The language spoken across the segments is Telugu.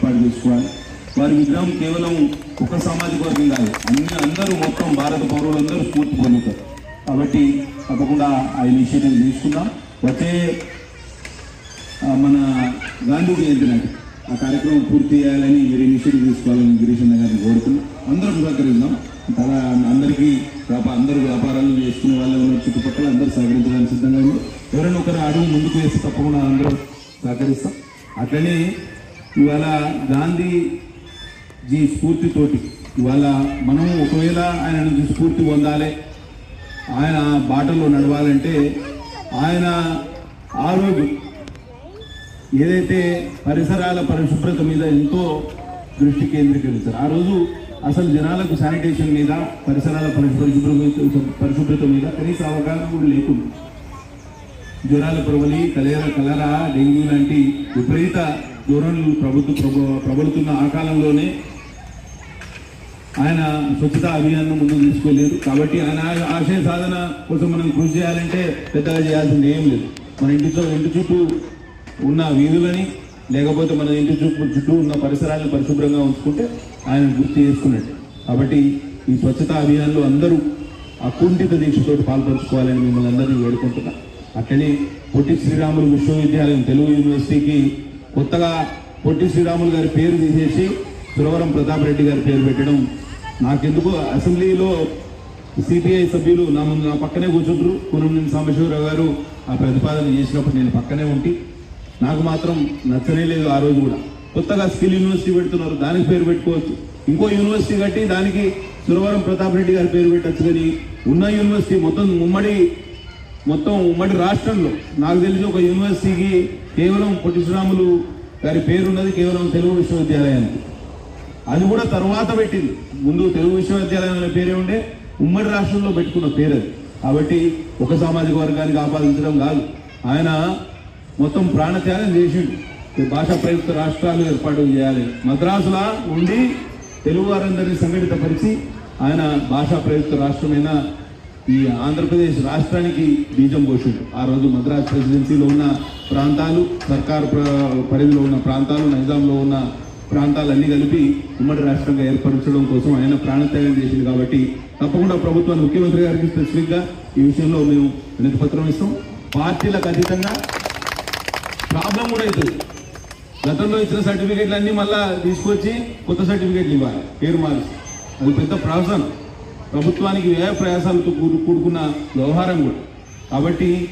ఏర్పాటు చేసుకోవాలి వారి విగ్రహం కేవలం ఒక సామాజిక వర్గం కాదు అన్ని అందరూ మొత్తం భారత పౌరులందరూ స్ఫూర్తి పొందుతారు. కాబట్టి తప్పకుండా ఆ ఇనిషియేటివ్ తీసుకుందాం. వచ్చే మన గాంధీ జయంతి నాటి ఆ కార్యక్రమం పూర్తి చేయాలని మీరు ఇనిషియేటివ్ తీసుకోవాలని గిరీష్ అన్న గారిని కోరుతున్నాం. అందరం సహకరిద్దాం. తన అందరికీ వ్యాపార అందరూ వ్యాపారాలు చేసుకునే వాళ్ళు ఉన్న చుట్టుపక్కల అందరూ సహకరించడానికి సిద్ధంగా ఉంది. ఎవరైనా ఒకరు అడుగు ముందుకు వేసి తప్పకుండా అందరూ సహకరిస్తాం. అట్లనే ఇవాళ గాంధీ జీ స్ఫూర్తితోటి ఇవాళ మనం ఒకవేళ ఆయన నుంచి స్ఫూర్తి పొందాలి ఆయన బాటలో నడవాలంటే ఆయన ఆ రోజు ఏదైతే పరిసరాల పరిశుభ్రత మీద ఎంతో దృష్టి కేంద్రీకరిస్తారు ఆ రోజు అసలు జనాలకు శానిటేషన్ మీద పరిసరాల పరిశుభ్రత పరిశుభ్రత మీద కనీస అవగాహన కూడా లేకుండా జ్వరాల ప్రబలి కలేరా కలరా డెంగ్యూ లాంటి విపరీత ధోరణులు ప్రభుత్వ ప్రభు ప్రబలుతున్న ఆ కాలంలోనే ఆయన స్వచ్ఛత అభియాన్ను ముందు తీసుకోలేదు. కాబట్టి ఆయన ఆశయ సాధన కోసం మనం కృషి చేయాలంటే పెద్దగా చేయాల్సింది ఏం లేదు. మన ఇంటితో ఇంటి చుట్టూ ఉన్న వీధులని లేకపోతే మన ఇంటి చుట్టూ చుట్టూ ఉన్న పరిసరాలను పరిశుభ్రంగా ఉంచుకుంటే ఆయన గుర్తు చేసుకున్నట్టు. కాబట్టి ఈ స్వచ్ఛతా అభియాన్లో అందరూ అకుంఠిత దీక్షతో పాల్పంచుకోవాలని మిమ్మల్ని అందరినీ వేడుకుంటున్నా. అట్లనే పొట్టి శ్రీరాములు విశ్వవిద్యాలయం తెలుగు యూనివర్సిటీకి కొత్తగా పొట్టి శ్రీరాములు గారి పేరు తీసేసి సురవరం ప్రతాప్ రెడ్డి గారి పేరు పెట్టడం. నాకెందుకు అసెంబ్లీలో సిపిఐ సభ్యులు నా ముందు నా పక్కనే కూర్చుంటారు. కురంనేని సాంబశివరావు గారు ఆ ప్రతిపాదన చేసినప్పుడు నేను పక్కనే ఉంటి. నాకు మాత్రం నచ్చనే లేదు ఆ రోజు కూడా. కొత్తగా స్కిల్ యూనివర్సిటీ పెడుతున్నారు దానికి పేరు పెట్టుకోవచ్చు. ఇంకో యూనివర్సిటీ కట్టి దానికి సురవరం ప్రతాప్ రెడ్డి గారి పేరు పెట్టచ్చు కానీ ఉన్న యూనివర్సిటీ మొత్తం ఉమ్మడి మొత్తం ఉమ్మడి రాష్ట్రంలో నాకు తెలిసి ఒక యూనివర్సిటీకి కేవలం పొట్టిశ్రాములు గారి పేరున్నది కేవలం తెలుగు విశ్వవిద్యాలయానికి. అది కూడా తర్వాత పెట్టింది. ముందు తెలుగు విశ్వవిద్యాలయం అనే పేరే ఉండే ఉమ్మడి రాష్ట్రంలో పెట్టుకున్న పేరు అది కాబట్టి ఒక సామాజిక వర్గానికి ఆపాదించడం కాదు. ఆయన మొత్తం ప్రాణత్యాగం చేసిండు. భాషా ప్రయుక్త రాష్ట్రాలు ఏర్పాటు చేయాలి. మద్రాసులా ఉండి తెలుగు వారందరినీ సంఘటితపరిచి ఆయన భాషా ప్రయుక్త రాష్ట్రమైన ఈ ఆంధ్రప్రదేశ్ రాష్ట్రానికి బీజం పోషుడు ఆ రోజు మద్రాస్ ప్రెసిడెన్సీలో ఉన్న ప్రాంతాలు సర్కారు పరిధిలో ఉన్న ప్రాంతాలు నైజాంలో ఉన్న ప్రాంతాలన్నీ కలిపి ఉమ్మడి రాష్ట్రంగా ఏర్పరచడం కోసం ఆయన ప్రాణత్యాగం చేసింది కాబట్టి తప్పకుండా ప్రభుత్వాన్ని ముఖ్యమంత్రి గారికి స్పెసిఫిక్గా ఈ విషయంలో మేము వినతి పత్రం ఇస్తాం. పార్టీలకు అతీతంగా ప్రాబ్లం కూడా అవుతుంది గతంలో ఇచ్చిన సర్టిఫికేట్లు అన్నీ మళ్ళీ తీసుకొచ్చి కొత్త సర్టిఫికేట్లు ఇవ్వాలి. పేరు మార్చి. అది పెద్ద ప్రాసెస్ ప్రభుత్వానికి వ్యయ ప్రయాసాలతో కూడుకున్న వ్యవహారం కూడా. కాబట్టి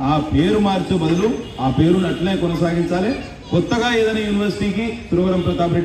ఆ పేరు మార్చే బదులు ఆ పేరును అట్లనే కొనసాగించాలి. కొత్తగా ఏదైనా యూనివర్సిటీకి తిరువరం ప్రతాప్ రెడ్డి